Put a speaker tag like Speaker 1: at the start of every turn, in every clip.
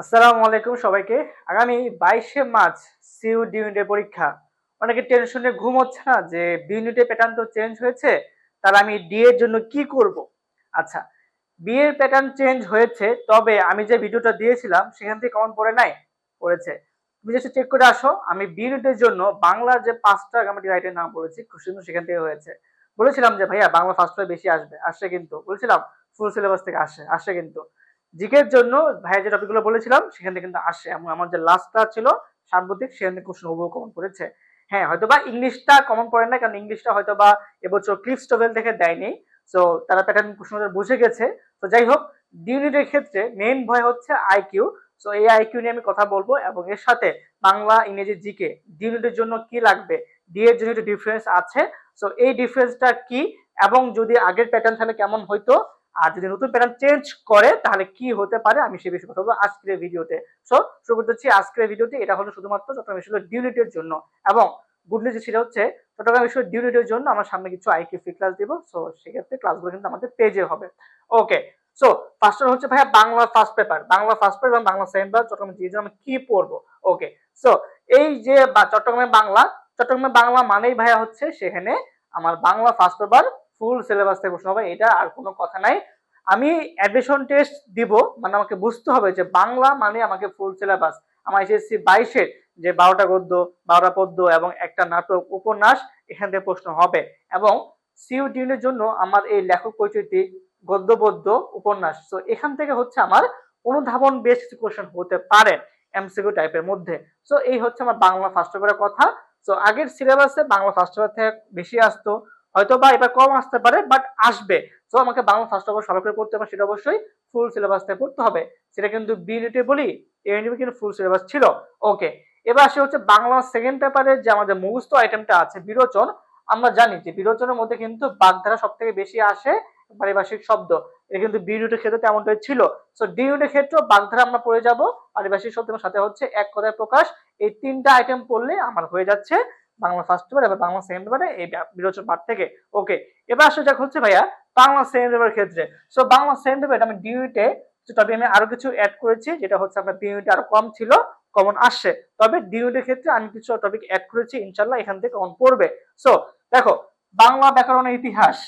Speaker 1: আসসালামু আলাইকুম সবাইকে। আগামী বাইশে মার্চ সিউ ডি ইউনিটের পরীক্ষা। অনেকে টেনশনে ঘুম হচ্ছে না যে বি ইউনিটের প্যাটার্ন তো চেঞ্জ হয়েছে, তাহলে আমি ডি এর জন্য কি করব? আচ্ছা বি এর প্যাটার্ন চেঞ্জ হয়েছে, তবে আমি যে ভিডিওটা দিয়েছিলাম, সেখান থেকে কমন পড়ে নাই, পড়েছে। তুমি just চেক করে আসো, আমি বি ইউনিটের জন্য বাংলার যে পাঁচটা গ্রামাটিক রাইটের নাম বলেছি কোশ্চেন সেখান থেকে হয়েছে। বলেছিলাম যে, ভাইয়া, বাংলা ফার্স্ট বেশি আসবে। আসছে কিন্তু, বলেছিলাম ফুল সিলেবাস থেকে আসে আসে কিন্তু। জিকের জন্য ভাইয়া যে টপিকগুলো বলেছিলাম, সেখান কিন্তু আসে। এবং আমার যে লাস্ট ক্লাস ছিল, সাম্প্রতিক, সেখান থেকে কোশ্চেন হুবহু কমন পড়েছে। হ্যাঁ হয়তো বা ইংলিশটা কমন পড়ে না কারণ ইংলিশটা হয়তো বা এবছর ক্লিপস টোভেল থেকে দেয়নি। সো তারা প্যাটার্ন প্রশ্ন বুঝে গেছে। তো যাই হোক ডি ইউনিটের ক্ষেত্রে মেইন ভয় হচ্ছে আইকিউ সো এই আইকিউ নিয়ে আমি কথা বলব এবং এর সাথে বাংলা, ইংরেজি, জিকে ডি ইউনিটের জন্য কি লাগবে? ডি এর জন্য একটু ডিফারেন্স আছে। সো এই ডিফারেন্সটা কি? এবং যদি আগের প্যাটার্ন তাহলে কেমন হইতো? আর যদি নতুন প্যাটার্ন চেঞ্জ করে, তাহলে কি হতে পারে? আমি সে বিষয়ে কথা বলব আজকের ভিডিওতে সো শুরু করতে হচ্ছে আজকের ভিডিওতে এটা হলো শুধুমাত্র চট্টগ্রাম বিশ্ববিদ্যালয় ডিউনিটের জন্য। এবং গুড নিউজ সেটা হচ্ছে, চট্টগ্রাম বিশ্ববিদ্যালয় ডিউনিটের জন্য আমরা সামনে কিছু আইকিউ ফ্রি ক্লাস দিব। সো সেক্ষেত্রে ক্লাসগুলো কিন্তু আমাদের পেজে হবে। ওকে সো ফার্স্ট হচ্ছে ভাইয়া Bangla first paper Bangla first paper এবং বাংলা সেকেন্ড পেপার চট্টগ্রাম জিএর আমি কি পড়ব? ওকে সো এই যে চট্টগ্রামে বাংলা চট্টগ্রামে বাংলা মানেই ভাইয়া হচ্ছে সেখানে আমার Bangla first paper full syllabus থেকে প্রশ্ন হবে, এটা আর কোনো কথা নাই। আমি অ্যাডমিশন টেস্ট দিব মানে আমাকে বুঝতে হবে যে বাংলা মানে আমাকে ফুল সিলেবাস আমার এসএসসি বাইশের যে বারোটা গদ্য, বারোটা পদ্য এবং একটা নাটক, উপন্যাস, এখান থেকে প্রশ্ন হবে। এবং সিউ ডিউনের জন্য আমার এই লেখক পরিচয়টি গদ্য, পদ্য, উপন্যাস। তো এখান থেকে হচ্ছে আমার অনুধাবন বেশ কিছু কোশ্চেন হতে পারে এমসিকিউ টাইপের মধ্যে। সো এই হচ্ছে আমার বাংলা ফার্স্ট পেপারের কথা। সো আগের সিলেবাসে বাংলা ফার্স্ট পেপার থেকে বেশি আসতো। হয়তো বা এবার কম আসতে পারে বাট আসবে। তো আমাকে বাংলা ফার্স্ট পেপার সলভ করে পড়তে হবে, সেটা অবশ্যই ফুল সিলেবাস থেকে পড়তে হবে। সেটা কিন্তু বি ইউনিটে বলি এ ইউনিটে কিন্তু ফুল সিলেবাস ছিল। ওকে এবার আসে হচ্ছে বাংলা সেকেন্ড পেপারের যে আমাদের মুখস্থ আইটেমটা আছে, বিরোচন। আমরা জানি যে বিরোচনের মধ্যে কিন্তু বাগধারা সব থেকে বেশি আসে পারিভাষিক শব্দ। এটা কিন্তু বি ইউনিটের ক্ষেত্রে তেমনটাই ছিল। সো ডি ইউনিটের ক্ষেত্রেও বাগধারা আমরা পড়ে যাব, পারিভাষিক শব্দ এবং সাথে হচ্ছে এক কথায় প্রকাশ। এই তিনটা আইটেম পড়লে আমার হয়ে যাচ্ছে। বাংলা ফার্স্ট পেপার এবার বাংলা সেকেন্ড পেপারে এই বিরোচন পাঠ থেকে। ওকে এবার আসলে যাক হচ্ছে ভাইয়া, বাংলা সেকেন্ড পেপার ক্ষেত্রে। সো বাংলা সেকেন্ড পেপার আমি ডি ইউনিটে তবে আমি আরও কিছু অ্যাড করেছি, যেটা হচ্ছে আপনার বি ইউনিটে আরও কম ছিল কমন আসছে। তবে ডি ইউনিটের ক্ষেত্রে আমি কিছু টপিক অ্যাড করেছি ইনশাল্লাহ এখান থেকে কমন পড়বে। সো দেখো, বাংলা ব্যাকরণের ইতিহাস।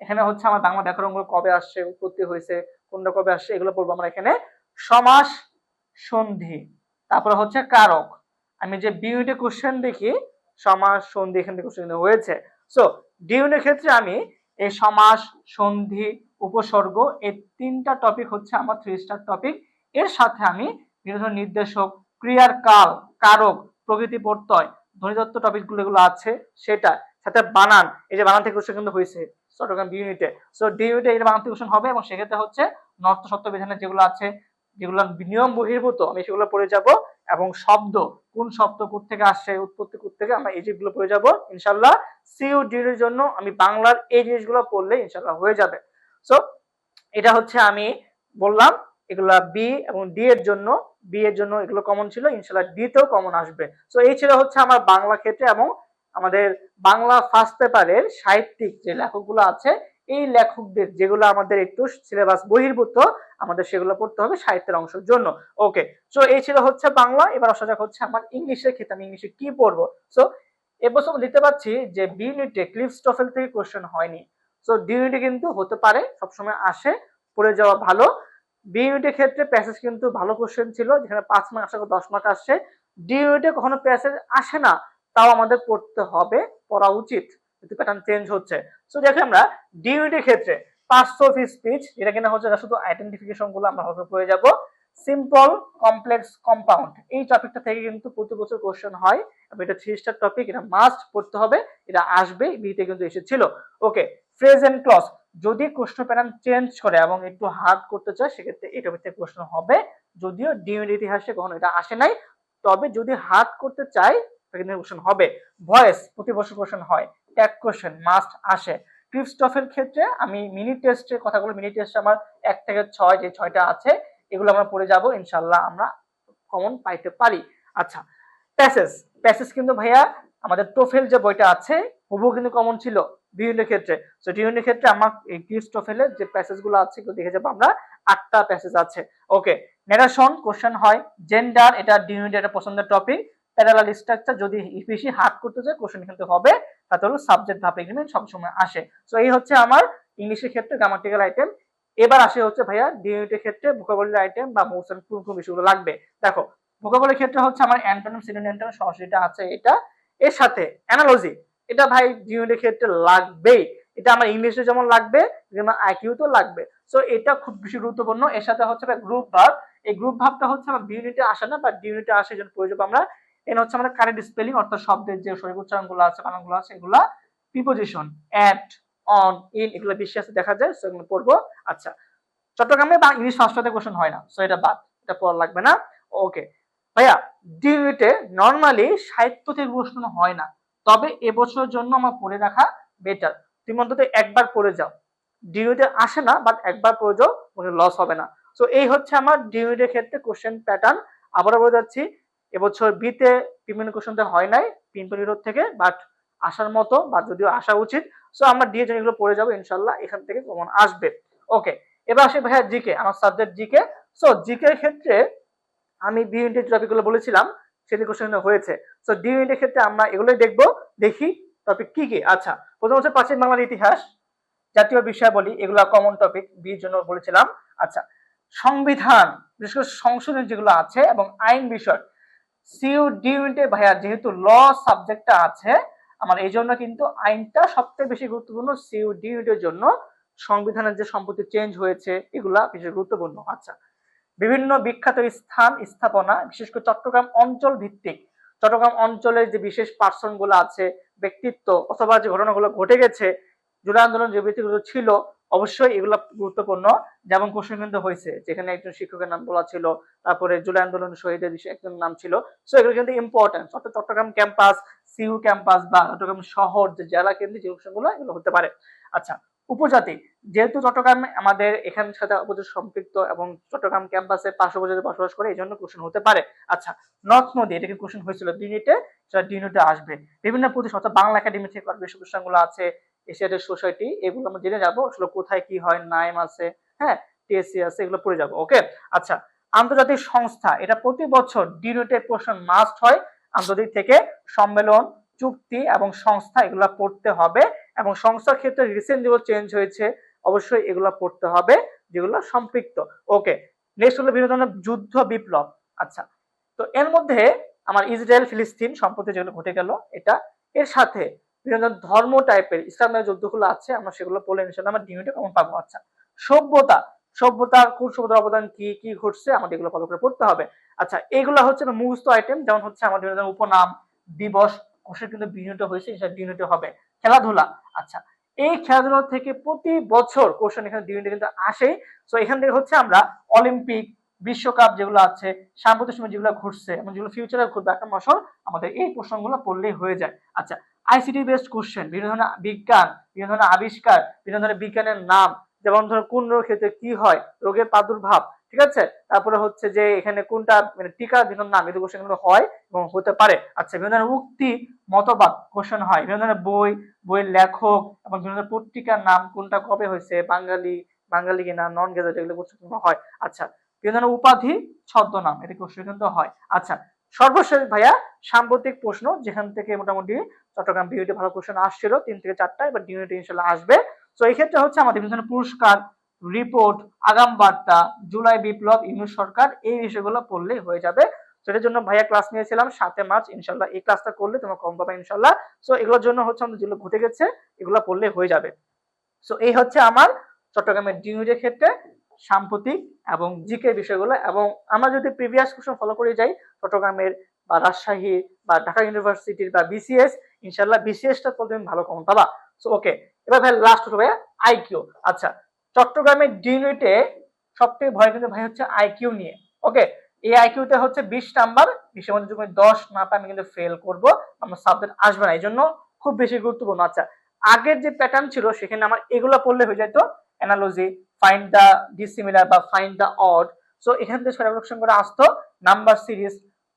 Speaker 1: এখানে হচ্ছে আমার বাংলা ব্যাকরণগুলো কবে আসছে, উৎপত্তি হয়েছে, কোনটা কবে আসছে, এগুলো পড়ব আমরা এখানে। সমাস সন্ধি, তারপরে হচ্ছে কারক। আমি যে বিউনিটে কোশ্চেন দেখি সমাস সন্ধি এখান থেকে কোশ্চেন হয়েছে। সো ডিউনের ক্ষেত্রে আমি এই সমাস, সন্ধি, উপসর্গ এই তিনটা টপিক হচ্ছে আমার থ্রি স্টার টপিক এর সাথে আমি বিভিন্ন নির্দেশক, ক্রিয়ার কাল, কারক, প্রকৃতি প্রত্যয়, ধ্বনিতত্ত্ব টপিকগুলো এগুলো আছে, সেটা। সাথে বানান, এই যে বানান থেকে কোশ্চেন কিন্তু হয়েছে চট্টগ্রাম ইউনিটে সো ডি ইউনিটে এই বানান থেকে কোশ্চেন হবে এবং সেক্ষেত্রে হচ্ছে নর্থ সত্য বিধানে যেগুলো আছে যেগুলো নিয়ম বহির্ভূত, আমি সেগুলো পড়ে যাব। এবং শব্দ, কোন শব্দ থেকে আসছে, উৎপত্তি থেকে আমরা এই যেগুলো পড়ে যাব ইনশাল্লাহ সিইউ ডির জন্য আমি বাংলার এই জিনিসগুলো পড়লে ইনশাল্লাহ হয়ে যাবে। সো এটা হচ্ছে আমি বললাম, এগুলা বি এবং ডি এর জন্য বি এর জন্য এগুলো কমন ছিল ইনশাল্লাহ ডি তেও কমন আসবে। সো এই ছিল হচ্ছে আমার বাংলা ক্ষেত্রে এবং আমাদের বাংলা ফার্স্ট পেপারের সাহিত্যিক যে লেখকগুলো আছে এই লেখকদের যেগুলো আমাদের একটু সিলেবাস বহির্ভূত, আমাদের সেগুলো পড়তে হবে সাহিত্যের অংশের জন্য। ওকে সো এই ছিল হচ্ছে বাংলা। এবার আসা যাক হচ্ছে আমার ইংলিশের ক্ষেত্রে আমি ইংলিশে কি পড়ব। সো এবছর আমরা দেখতে পাচ্ছি যে বি ইউনিটে ক্লিপ স্টফেল থেকে কোশ্চেন হয়নি। সো ডি ইউনিটে কিন্তু হতে পারে, সবসময় আসে, পড়ে যাওয়া ভালো। বি ইউনিটের ক্ষেত্রে প্যাসেজ কিন্তু ভালো কোশ্চেন ছিল, যেখানে পাঁচ মার্ক আসা, দশ মার্ক আসছে ডি ইউনিটে কখনো প্যাসেজ আসে না, তাও আমাদের পড়তে হবে, পড়া উচিত। কিন্তু প্যাটার্ন চেঞ্জ হচ্ছে। সো দেখে আমরা ডি ইউনিটের ক্ষেত্রে পাঁচশো অফ স্পিচ এটা কিনা হচ্ছে শুধু আইডেন্টিফিকেশনগুলো আমরা ভালো করে যাব। সিম্পল কমপ্লেক্স কম্পাউন্ড এই টপিকটা থেকে কিন্তু প্রতি বছর কোশ্চেন হয়। এবং এটা থ্রি স্টার টপিক এটা মাস্ট পড়তে হবে, এটা আসবে বিতে কিন্তু এসেছিল। ওকে ফ্রেজ এন্ড ক্লস যদি কোশ্চেন প্যাটার্ন চেঞ্জ করে এবং একটু হার্ড করতে চায়, সেক্ষেত্রে এই টপিক থেকে হবে। যদিও ডিউনিট ইতিহাসে কখনো এটা আসে নাই, তবে যদি হার্ড করতে চাই সেখানে কোশ্চেন হবে। ভয়েস প্রতি বছর কোশ্চেন হয়। ট্যাগ কোশ্চেন মাস্ট আসে। ক্রিপস্টফের ক্ষেত্রে আমি মিনি টেস্টের কথাগুলো মিনি টেস্ট আমার এক থেকে ছয়, যে ছয়টা আছে, এগুলো আমরা পড়ে যাব ইনশাল্লাহ আমরা কমন পাইতে পারি। আচ্ছা প্যাসেজ প্যাসেজ কিন্তু ভাইয়া আমাদের টোফেল যে বইটা আছে, হুবহু কিন্তু কমন ছিল বিভিন্ন ক্ষেত্রে। তো বিভিন্ন ক্ষেত্রে আমার এই ক্রিস্টোফেলের যে প্যাসেজগুলো আছে, এগুলো দেখে যাব আমরা, আটটা প্যাসেজ আছে। ওকে নেরেশন কোশ্চেন হয় জেন্ডার এটা ডিউনিট এটা পছন্দের টপিক প্যারালাল স্ট্রাকচার যদি বেশি হার্ড করতে চায় কোশ্চেন কিন্তু হবে। তাতে হলো সাবজেক্ট ভাব এগ্রিমেন্ট সবসময় আসে। তো এই হচ্ছে আমার ইংলিশের ক্ষেত্রে গ্রামাটিক্যাল আইটেম এবার আসে হচ্ছে ভাইয়া ডিউনিটের ক্ষেত্রে ভোকাবুলারি আইটেম বা মোশন কোন কোন বিষয়গুলো লাগবে। দেখো ভোকাবুলারির ক্ষেত্রে হচ্ছে আমার অ্যান্টোনিম সিনোনিম সরাসরিটা আছে এটা। এর সাথে অ্যানালজি এটা ভাই ডিউনিটের ক্ষেত্রে লাগবেই। এটা আমার ইংলিশে যেমন লাগবে, যেমন আইকিউ তো লাগবে। সো এটা খুব বেশি গুরুত্বপূর্ণ। এর সাথে হচ্ছে গ্রুপ ভাব এই গ্রুপ ভাবটা হচ্ছে আমার ইউনিটে আসে না বা ইউনিটে আসে, যেন প্রয়োজন আমরা এখানে হচ্ছে আমাদের কারেন্ট স্পেলিং অর্থাৎ শব্দের যে শরীর উচ্চারণগুলো আছে, বানানগুলো আছে, এগুলা প্রিপোজিশন অ্যাট অন ইন এগুলো বেশি আছে, দেখা যায় সো এগুলো পড়ব। আচ্ছা চট্টগ্রামে বা ইংলিশ ফার্স্টতে কোশ্চেন হয় না সো এটা বাদ, এটা পড়া লাগবে না। ওকে ভাইয়া ডিউনিটে নর্মালি সাহিত্য থেকে প্রশ্ন হয় না, তবে এবছরের জন্য আমার পড়ে রাখা বেটার তুমি অন্তত একবার পড়ে যাও। ডিউনিটে আসে না বাট একবার পড়ে যাও কোনো লস হবে না। সো এই হচ্ছে আমার ডিউনিটের ক্ষেত্রে কোশ্চেন প্যাটার্ন আবারও বলে যাচ্ছি এবছর বিতে বিভিন্ন কোশ্চেনটা হয় নাই পিনপো নিরোধ থেকে বাট আসার মতো বা যদিও আসা উচিত সো আমরা ডিএ যেগুলো পড়ে যাব, ইনশাল্লাহ, এখান থেকে কমন আসবে। ওকে এবার আসে ভাইয়া জিকে আমার সাবজেক্ট জিকে সো জিকে ক্ষেত্রে আমি বি ইউনিটের টপিকগুলো বলেছিলাম সেটি কোশ্চেন হয়েছে। সো ডি ইউনিটের ক্ষেত্রে আমরা এগুলোই দেখব, দেখি টপিক কি কি। আচ্ছা প্রথম হচ্ছে প্রাচীন বাংলার ইতিহাস, জাতীয় বিষয় বলি, এগুলো কমন টপিক বির জন্য বলেছিলাম। আচ্ছা সংবিধান, বিশেষ করে সংশোধন যেগুলো আছে, এবং আইন বিষয় সিইউ ডি ইউনিটে ভাইয়া, যেহেতু ল সাবজেক্টটা আছে, আমার এই জন্য কিন্তু আইনটা সবথেকে বেশি গুরুত্বপূর্ণ সিইউ ডি ইউনিটের জন্য। সংবিধানের যে সম্পত্তি চেঞ্জ হয়েছে, এগুলা বেশি গুরুত্বপূর্ণ। আচ্ছা বিভিন্ন বিখ্যাত স্থান স্থাপনা, বিশেষ করে চট্টগ্রাম অঞ্চল ভিত্তিক। চট্টগ্রাম অঞ্চলের যে বিশেষ পার্সনগুলো আছে, ব্যক্তিত্ব, অথবা যে ঘটনাগুলো ঘটে গেছে জুলাই আন্দোলন যে ব্যক্তিগুলো ছিল অবশ্যই এগুলো গুরুত্বপূর্ণ। যেমন কোশ্চেন কিন্তু হয়েছে, যেখানে একজন শিক্ষকের নাম বলা ছিল, তারপরে জুলাই আন্দোলন শহীদের একজন নাম ছিল। সো এগুলো কিন্তু ইম্পর্টেন্ট অর্থাৎ চট্টগ্রাম ক্যাম্পাস সিইউ ক্যাম্পাস বা চট্টগ্রাম শহর, যে জেলা কেন্দ্রিক যে কোশ্চেনগুলো এগুলো হতে পারে। আচ্ছা উপজাতি, যেহেতু চট্টগ্রাম আমাদের এখানের সাথে উপজাতি সম্পৃক্ত এবং চট্টগ্রাম ক্যাম্পাসে পার্শ্ব উপজাতি বসবাস করে এই জন্য কোশ্চেন হতে পারে। আচ্ছা নর্থ নদী এটা কিন্তু কোশ্চেন হয়েছিল ডিউনিটে সেটা ডিউনিটে আসবে। বিভিন্ন প্রতিষ্ঠান বাংলা একাডেমি থেকে বেশ প্রতিষ্ঠানগুলো আছে এশিয়াটের সোসাইটি এগুলো আমরা জেনে যাব আসলে কোথায় কি হয়, নাইম আছে হ্যাঁ টিএসসি আছে, এগুলো পড়ে যাব ওকে আচ্ছা আন্তর্জাতিক সংস্থা, এটা প্রতি বছর ডিউনিটের কোশ্চেন মাস্ট হয়, আন্তর্জাতিক থেকে সম্মেলন, চুক্তি এবং সংস্থা এগুলো পড়তে হবে এবং সংস্থার ক্ষেত্রে রিসেন্ট যেগুলো চেঞ্জ হয়েছে, অবশ্যই এগুলো পড়তে হবে, যেগুলো সম্পৃক্ত ওকে নেক্সট হলো বিভিন্ন ধরনের যুদ্ধ বিপ্লব আচ্ছা তো এর মধ্যে আমার ইসরায়েল ফিলিস্তিন সম্পত্তি যেগুলো ঘটে গেল, এটা এর সাথে বিভিন্ন ধর্ম টাইপের ইসলামের যুদ্ধগুলো আছে, আমরা সেগুলো পড়লে ইনশাল্লাহ আমার ডিউনিটে কমন পাবো? আচ্ছা সভ্যতা, সভ্যতার কোন সভ্যতার অবদান কি কি ঘটছে, আমাদের এগুলো ভালো করে পড়তে হবে। আচ্ছা এগুলো হচ্ছে মুখস্থ আইটেম যেমন হচ্ছে আমাদের উপনাম, দিবস কোশ্চেন কিন্তু বিনিয়োগ হয়েছে, সেটা ডিউনিটে হবে। খেলাধুলা আচ্ছা এই খেলাধুলা থেকে প্রতি বছর কোশ্চেন এখানে ডিউনিটে কিন্তু আসে তো এখান থেকে হচ্ছে আমরা অলিম্পিক বিশ্বকাপ যেগুলো আছে, সাম্প্রতিক সময় যেগুলো ঘটছে, এবং যেগুলো ফিউচারে ঘটবে, একটা বছর আমাদের এই প্রশ্নগুলো পড়লেই হয়ে যায়। আচ্ছা আইসিটি বেসড কোশ্চেন বিভিন্ন ধরনের বিজ্ঞান, বিভিন্ন ধরনের আবিষ্কার, বিভিন্ন ধরনের বিজ্ঞানের নাম, যেমন ধরো কোন রোগের ক্ষেত্রে কি হয়, রোগের প্রাদুর্ভাব, ঠিক আছে? তারপরে হচ্ছে যে এখানে কোনটা মানে টিকা বিভিন্ন নাম এগুলো কোশ্চেন হয় এবং হতে পারে। আচ্ছা বিভিন্ন ধরনের উক্তি, মতবাদ কোশ্চেন হয়। বিভিন্ন ধরনের বই, বইয়ের লেখক, এবং বিভিন্ন ধরনের পত্রিকার নাম, কোনটা কবে হয়েছে, বাঙালি বাঙালি কিনা নন গেজেট এগুলো কোশ্চেন হয়। আচ্ছা বিভিন্ন ধরনের উপাধি, ছদ্মনাম, এটা কোশ্চেন কিন্তু হয়। আচ্ছা সর্বশেষ ভাইয়া সাম্প্রতিক প্রশ্ন, যেখান থেকে মোটামুটি চট্টগ্রাম বিউটি ভালো কোশ্চেন আসছিল, তিন থেকে চারটা এবার ডিউনিটি ইনশাল্লাহ আসবে। তো এই ক্ষেত্রে হচ্ছে আমাদের বিভিন্ন পুরস্কার রিপোর্ট আগাম বার্তা, জুলাই বিপ্লব, ইউনুস সরকার, এই বিষয়গুলো পড়লেই হয়ে যাবে। সেটার জন্য ভাইয়া ক্লাস নিয়েছিলাম সাতে মার্চ, ইনশাল্লাহ এই ক্লাসটা করলে তোমার কম পাবে ইনশাল্লাহ। সো এগুলোর জন্য হচ্ছে আমাদের যেগুলো ঘটে গেছে, এগুলো পড়লে হয়ে যাবে। সো এই হচ্ছে আমার চট্টগ্রামের ডিউজের ক্ষেত্রে। সাম্প্রতিক এবং জিকে বিষয়গুলো এবং আমরা যদি প্রিভিয়াস কোশ্চেন ফলো করে যাই, চট্টগ্রামের বা রাজশাহী বা ঢাকা ইউনিভার্সিটির বা বিসিএস ইনশাল্লাহ বিসিএসটা তুমি ভালো কম পাবা। সো ওকে এবার ভাই লাস্ট হবে আইকিউ আচ্ছা চট্টগ্রামের ডিউনিটে সবথেকে ভয় কিন্তু ভাই হচ্ছে আইকিউ নিয়ে। ওকে এই আইকিউতে হচ্ছে বিশ নাম্বার, বিশের যদি দশ না পাই, আমি কিন্তু ফেল করব, আমার সাবজেক্ট আসবে না। এই জন্য খুব বেশি গুরুত্বপূর্ণ। আচ্ছা আগের যে প্যাটার্ন ছিল, সেখানে আমার এগুলো পড়লে হয়ে যেত অ্যানালজি ফাইন্ড দ্য ডিসিমিলার বা ফাইন্ড দ্য অড সো এখান থেকে সাবস্ক্রিপশন করে আসতো নাম্বার সিরিজ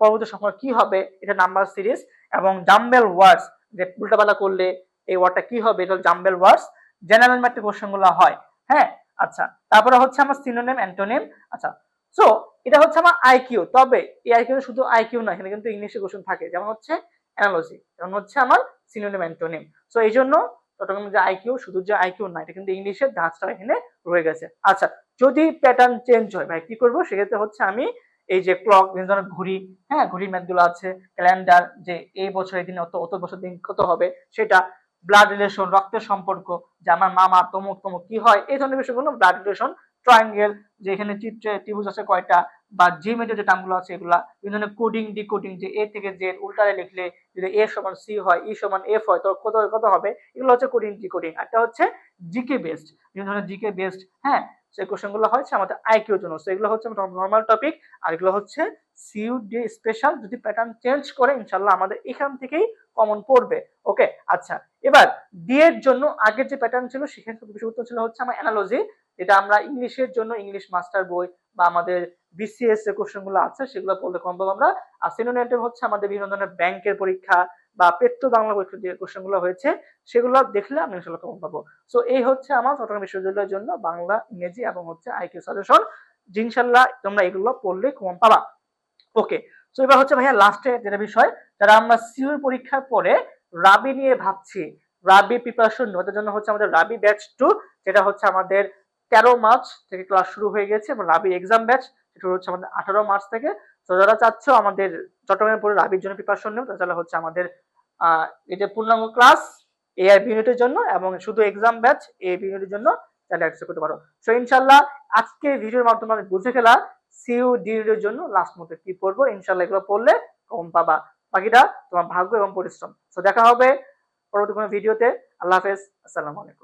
Speaker 1: পরবর্তী সময় কি হবে? এটা নাম্বার সিরিজ এবং জাম্বেল ওয়ার্ডস যে উল্টাপাল্টা করলে এই ওয়ার্ডটা কি হবে? এটা জাম্বেল ওয়ার্ডস জেনারেল ম্যাথের কোশ্চেনগুলো হয়। হ্যাঁ? আচ্ছা তারপরে হচ্ছে আমার সিনোনিম অ্যান্টোনিম আচ্ছা। সো এটা হচ্ছে আমার আইকিউ তবে এই আইকিউ শুধু আইকিউ না এখানে কিন্তু ইংলিশে কোশ্চেন থাকে। যেমন হচ্ছে অ্যানালজি যেমন হচ্ছে আমার সিনোনিম অ্যান্টোনিম সো এই জন্য চট্টগ্রাম যে আইকিউ শুধু যে আইকিউ না, এটা কিন্তু ইংলিশের ধাঁচটা এখানে রয়ে গেছে। আচ্ছা যদি প্যাটার্ন চেঞ্জ হয়, ভাই, কি করব? সেক্ষেত্রে হচ্ছে আমি এই যে ক্লক বিভিন্ন ধরনের ঘুড়ি হ্যাঁ ঘড়ির ম্যাথগুলো আছে ক্যালেন্ডার যে এই বছরের দিন অত অত বছর দিন কত হবে, সেটা ব্লাড রিলেশন রক্তের সম্পর্ক, যে আমার মামা, তমুক তমুক, কি হয়, এই ধরনের বিষয়গুলো ব্লাড রিলেশন ট্রায়াঙ্গেল যে এখানে চিত্রে ত্রিভুজ আছে কয়টা, বা জিমেটের যে টার্মগুলো আছে এগুলা, বিভিন্ন ধরনের কোডিং ডিকোডিং যে এ থেকে জে উল্টারে লিখলে যদি এ সমান সি হয় ই সমান এফ হয়, তো কত কত হবে? এগুলো হচ্ছে কোডিং ডিকোডিং একটা হচ্ছে জিকে বেসড বিভিন্ন ধরনের জিকে বেসড হ্যাঁ? সেই কোশ্চেনগুলো হচ্ছে আমাদের আইকিউর জন্য। তো এগুলো হচ্ছে নর্মাল টপিক আর এগুলো হচ্ছে সিইউডি স্পেশাল যদি প্যাটার্ন চেঞ্জ করে ইনশাল্লাহ আমাদের এখান থেকেই কমন পড়বে। ওকে আচ্ছা এবার ডি এর জন্য আগের যে প্যাটার্ন ছিল, সেখানে বেশি উত্তর ছিল হচ্ছে আমার অ্যানালজি যেটা আমরা ইংলিশের জন্য, ইংলিশ মাস্টার বই বা আমাদের বিসিএস যে কোশ্চেনগুলো আছে, সেগুলো পড়লে কম পাবো আমরা। আর সিনোনেটিভ হচ্ছে আমাদের বিভিন্ন ধরনের ব্যাংকের পরীক্ষা বা পেট্রো বাংলা পরীক্ষা যে কোশ্চেনগুলো হয়েছে, সেগুলো দেখলে আমি ইনশাল্লাহ কম পাবো। সো এই হচ্ছে আমার চট্টগ্রাম বিশ্ববিদ্যালয়ের জন্য বাংলা, ইংরেজি এবং হচ্ছে আইকিউ সাজেশন ইনশাল্লাহ তোমরা এগুলো পড়লে কম পাবা। ওকে তো এবার হচ্ছে ভাইয়া লাস্টে যেটা বিষয়, যারা আমরা সিউর পরীক্ষার পরে রাবি নিয়ে ভাবছি, রাবি প্রিপারেশন নেওয়ার জন্য হচ্ছে আমাদের রাবি ব্যাচ টু যেটা হচ্ছে আমাদের তেরো মার্চ থেকে ক্লাস শুরু হয়ে গেছে এবং রাবি এক্সাম ব্যাচ সেটা হচ্ছে আমাদের আঠারো মার্চ থেকে। তো যারা চাচ্ছ আমাদের চট্টগ্রামে পড়ে রাবির জন্য প্রিপারেশন নেব তাহলে হচ্ছে আমাদের এটা পূর্ণাঙ্গ ক্লাস এ আর ইউনিটের জন্য এবং শুধু এক্সাম ব্যাচ এ ইউনিটের জন্য তাহলে অ্যাক্সেপ্ট করতে পারো। সো ইনশাল্লাহ আজকে ভিডিওর মাধ্যমে আমি বুঝে গেলাম সিইউ ডিউডের জন্য লাস্ট মধ্যে কি পড়ব ইনশাল্লাহ এগুলো পড়লে কম পাবা। বাকিটা তোমার ভাগ্য এবং পরিশ্রম। তো দেখা হবে পরবর্তী কোনো ভিডিওতে আল্লাহ হাফেজ, আসসালামু আলাইকুম।